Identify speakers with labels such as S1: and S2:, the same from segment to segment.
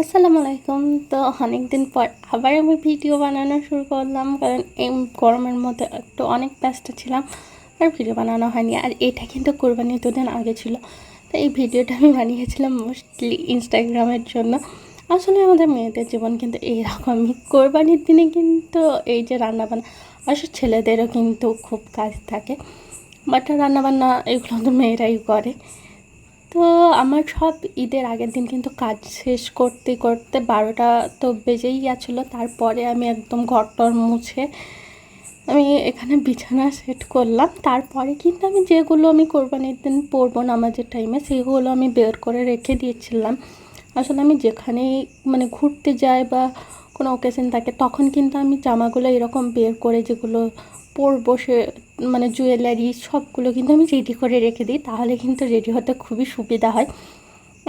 S1: আসসালামু আলাইকুম। তো অনেক দিন পর আবার আমি ভিডিও বানানো শুরু করলাম, কারণ এই গরমের মধ্যে একটু অনেক ব্যস্ত ছিলাম, আর ভিডিও বানানো হয়নি। আর এটা কিন্তু কোরবানি দুদিন আগে ছিল। তো এই ভিডিওটা আমি বানিয়েছিলাম মোস্টলি ইনস্টাগ্রামের জন্য। আসলে আমাদের মেয়েদের জীবন কিন্তু এইরকমই। কোরবানির দিনে কিন্তু এই যে রান্নাবান্না, আসলে ছেলেদেরও কিন্তু খুব কাজ থাকে। বাট রান্নাবান্না এগুলো তো মেয়েরাই করে। তো আমার সব ঈদের আগের দিন কিন্তু কাজ শেষ করতে করতে বারোটা তো বেজেই গেছিল। তারপরে আমি একদম ঘরটর মুছে আমি এখানে বিছানা সেট করলাম। তারপরে কিন্তু আমি যেগুলো আমি কোরবানির দিন পরবো নামাজের টাইমে সেগুলো আমি বের করে রেখে দিয়েছিলাম। আসলে আমি যেখানেই মানে ঘুরতে যাই বা কোনো ওকেশন থাকে, তখন কিন্তু আমি জামাগুলো এরকম বের করে যেগুলো পরবো সে মানে জুয়েলারি সবগুলো কিন্তু আমি রেডি করে রেখে দিই, তাহলে কিন্তু রেডি হতে খুবই সুবিধা হয়।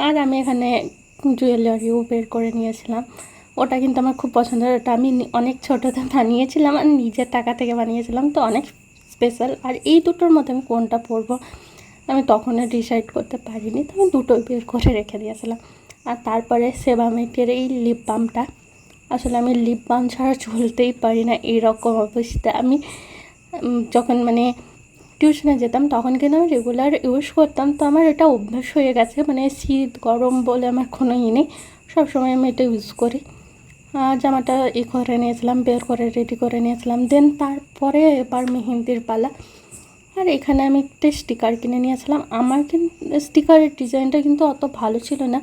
S1: আর আমি এখানে জুয়েলারিও বের করে নিয়েছিলাম। ওটা কিন্তু আমার খুব পছন্দের, ওটা আমি অনেক ছোটোতে বানিয়েছিলাম আর নিজের টাকা থেকে বানিয়েছিলাম, তো অনেক স্পেশাল আর এই দুটোর মধ্যে আমি কোনটা পরবো, আমি তখনও ডিসাইড করতে পারিনি, তো আমি দুটোই বের করে রেখে দিয়েছিলাম। আর তারপরে সেবামেটের এই লিপ বামটা আসলে আমি লিপ বাম ছাড়া চলতেই পারি না এইরকম অবস্থা। আমি যখন মানে টিউশনে যেতাম, তখন কিন্তু আমি রেগুলার ইউজ করতাম। তো আমার এটা অভ্যাস হয়ে গেছে। মানে শীত, গরম বলে আমার কোনো ই নেই। সবসময় আমি এটা ইউজ করি। জামাটা ই করে নিয়েছিলাম, বের করে রেডি করে নিয়েছিলাম। দেন তারপরে এবার মেহেন্দির পালা। আর এখানে আমি একটা স্টিকার কিনে নিয়েছিলাম। আমার কিন্তু স্টিকারের ডিজাইনটা কিন্তু অত ভালো ছিল না।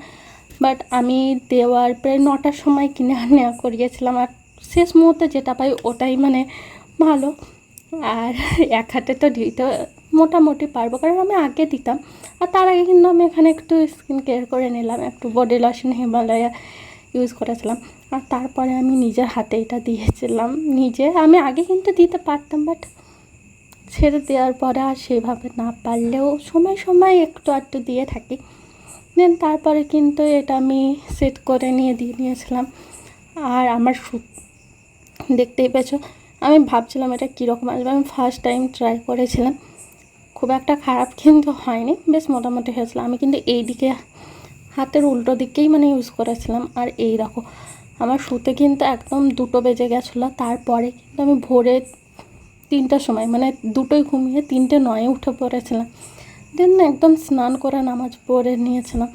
S1: বাট আমি দেওয়ার প্রায় নটার সময় কিনে নেওয়া করিয়েছিলাম। আর শেষ মুহূর্তে যেটা পাই ওটাই মানে ভালো। আর এক হাতে তো দিতে মোটামুটি পারব, কারণ আমি আগে দিতাম। আর তার আগে কিন্তু আমি এখানে একটু স্কিন কেয়ার করে নিলাম, একটু বডি লোশন হিমালয়া ইউজ করেছিলাম। আর তারপরে আমি নিজের হাতে এটা দিয়েছিলাম। নিজে আমি আগে কিন্তু দিতে পারতাম বাট ছেড়ে দেওয়ার পরে আর সেভাবে না পারলেও সময় সময় একটু আধটু দিয়ে থাকি। দেন তারপরে কিন্তু এটা আমি সেট করে নিয়ে দিয়ে নিয়েছিলাম। আর আমার দেখতেই পেয়েছ আমি ভাবছিলাম এটা কীরকম আসবে। আমি ফার্স্ট টাইম ট্রাই করেছিলাম। খুব একটা খারাপ কিন্তু হয়নি, বেশ মোটামুটি হয়েছিল। আমি কিন্তু এই দিকে হাতের উল্টো দিকেই মানে ইউজ করেছিলাম। আর এই দেখো, আমার শুতে কিন্তু একদম দুটো বেজে গেছিল। তারপরে কিন্তু আমি ভোরে তিনটার সময় মানে দুটোই ঘুমিয়ে তিনটে নয়ে উঠে পড়েছিলাম। দেন একদম স্নান করে নামাজ পড়ে নিয়েছিলাম।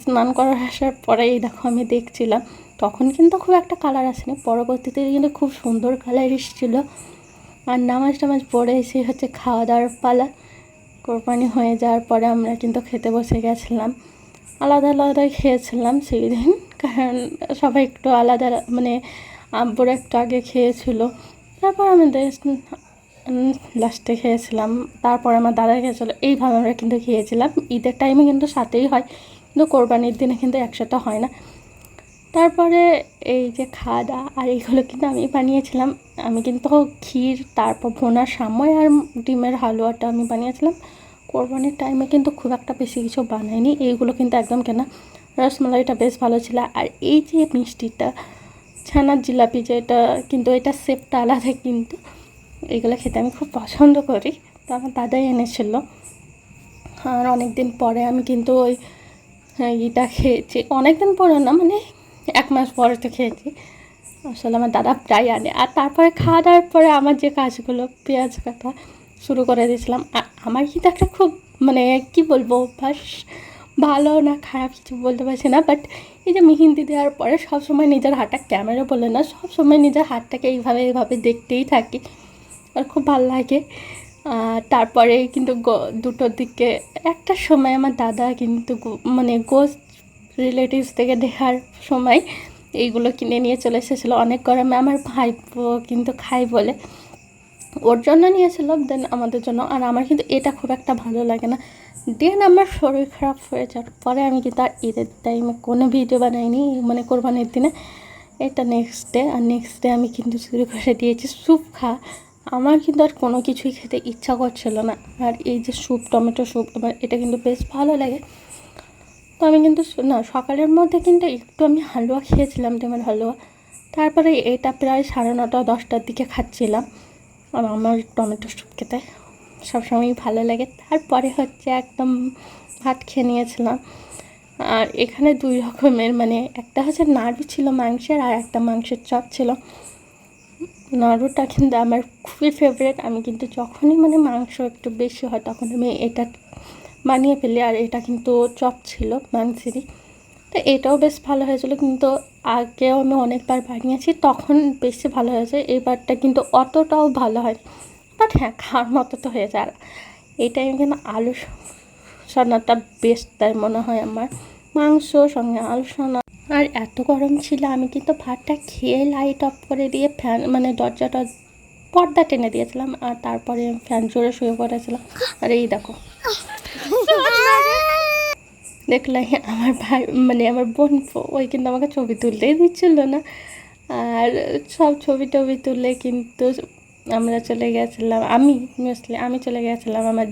S1: স্নান করার আসার পরেই দেখো আমি দেখছিলাম তখন কিন্তু খুব একটা কালার আসেনি। পরবর্তীতে কিন্তু খুব সুন্দর কালার এসেছিল। আর নামাজ টামাজ পড়ে এসে হচ্ছে খাওয়া দাওয়ার পালা কোরবানি হয়ে যাওয়ার পরে আমরা কিন্তু খেতে বসে গেছিলাম। আলাদা আলাদাই খেয়েছিলাম সেই দিন কারণ সবাই একটু আলাদা মানে আব্বুর একটু আগে খেয়েছিল। তারপর আমাদের লাস্টে খেয়েছিলাম। তারপর আমার দাদা খেয়েছিলো এইভাবে আমরা কিন্তু খেয়েছিলাম। ঈদের টাইমে কিন্তু সাথেই হয়, কিন্তু কোরবানির দিনে কিন্তু একসাথে হয় না। তারপরে এই যে খাওয়া দাওয়া আর এইগুলো কিন্তু আমি বানিয়েছিলাম। আমি কিন্তু ক্ষীর, তারপর ভোনার সাময় আর ডিমের হালুয়াটা আমি বানিয়েছিলাম। কোরবানির টাইমে কিন্তু খুব একটা বেশি কিছু বানাইনি। এইগুলো কিন্তু একদম কেনা। রসমালাইটা বেশ ভালো ছিল। আর এই যে মিষ্টিটা, ছানার জিলাপি যেটা, কিন্তু এটা শেপটা আলাদা কিন্তু। এইগুলো খেতে আমি খুব পছন্দ করি। তো আমার দাদাই এনেছিল। আর অনেক দিন পরে আমি কিন্তু ওই ইটা খেয়েছি। অনেক দিন পরে না মানে এক মাস পরে তো খেয়েছি। আসলে আমার দাদা প্রায় আনে। আর তারপরে খাওয়া দাওয়ার পরে আমার যে কাজগুলো, পেঁয়াজ কাটা শুরু করে দিয়েছিলাম। আমার কিন্তু একটা খুব মানে কি বলব, অভ্যাস ভালো না, খারাপ কিছু বলতে পারছি না। বাট এই যে মেহেন্দি দেওয়ার পরে সবসময় নিজের হাতটা ক্যামেরা বলে না, সবসময় নিজের হাতটাকে এইভাবে এইভাবে দেখতেই থাকি। আর খুব ভালো লাগে। তারপরে কিন্তু দুটোর দিকে একটা সময় আমার দাদা কিন্তু মানে গোস্ট রিলেটিভস থেকে দেখার সময় এইগুলো কিনে নিয়ে চলে এসেছিল। অনেক গরমে আমার ভাইপো কিন্তু খাই বলে। ওর জন্য নিয়েছিল দেন আমাদের জন্য। আর আমার কিন্তু এটা খুব একটা ভালো লাগে না। দেন আমার শরীর খারাপ হয়ে যাওয়ার পরে আমি কিন্তু আর ঈদের টাইমে কোনো ভিডিও বানাইনি মানে কোরবানির দিনে। এটা নেক্সট ডে আর নেক্সট ডে আমি কিন্তু শুরু করে দিয়েছি স্যুপ খা। আমার কিন্তু আর কোনো কিছুই খেতে ইচ্ছা করছিল না। আর এই যে স্যুপ টমেটো স্যুপ আমার এটা কিন্তু বেশ ভালো লাগে। তো আমি কিন্তু না, সকালের মধ্যে কিন্তু একটু আমি হালুয়া খেয়েছিলাম ডিমের হালুয়া। তারপরে এটা প্রায় সাড়ে নটা, দশটার দিকে খাচ্ছিলাম। আমার টমেটো স্যুপ খেতে সবসময়ই ভালো লাগে। তারপরে হচ্ছে একদম ভাত খেয়ে নিয়েছিলাম। আর এখানে দুই রকমের মানে একটা হচ্ছে নাড়ু ছিল মাংসের আর একটা মাংসের চপ ছিল। নাড়ুটা কিন্তু আমার খুবই ফেভারেট আমি কিন্তু যখনই মানে মাংস একটু বেশি হয়, তখন আমি এটা বানিয়ে ফেলি আর এটা কিন্তু চপ ছিল মাংসেরই তো এটাও বেশ ভালো হয়েছিল কিন্তু আগেও আমি অনেকবার বানিয়েছি, তখন বেশি ভালো হয়েছে, এবারটা কিন্তু অতটাও ভালো হয় বাট হ্যাঁ খাওয়ার মতো তো হয়েছে আর এই টাইমে কিন্তু আলু সনাটা বেস্ট তাই মনে হয় আমার। মাংস সঙ্গে আলু সনা আর এত গরম ছিল, আমি কিন্তু ভাতটা খেয়ে লাইট অফ করে দিয়ে ফ্যান মানে দরজাটা, পর্দা টেনে দিয়েছিলাম। আর তারপরে ফ্যান জোরে শুয়ে পড়েছিলাম। আর এই দেখো। দেখলে আমার ভাই মানে আমার বোন ওই কিন্তু আমাকে ছবি তুলতেই দিচ্ছিল না। আর সব ছবি টবি তুলে কিন্তু আমরা চলে গেছিলাম, আমি মোস্টলি আমি চলে গেছিলাম আমার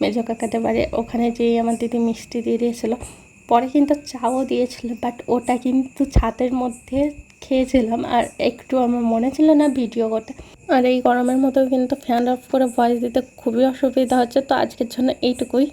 S1: মেজো কাকাদের বাড়ি। ওখানে যেয়ে আমার দিদি মিষ্টি দিয়ে দিয়েছিল। পরে কিন্তু চাও দিয়েছিল বাট ওটা কিন্তু ছাদের মধ্যে খেয়েছিলাম আর একটু আমার মনে ছিল না ভিডিও করতে। আর এই গরমের মতো কিন্তু ফ্যান অফ করে ভয়েস দিতে খুবই অসুবিধা হচ্ছে, তো আজকের জন্য এইটুকুই।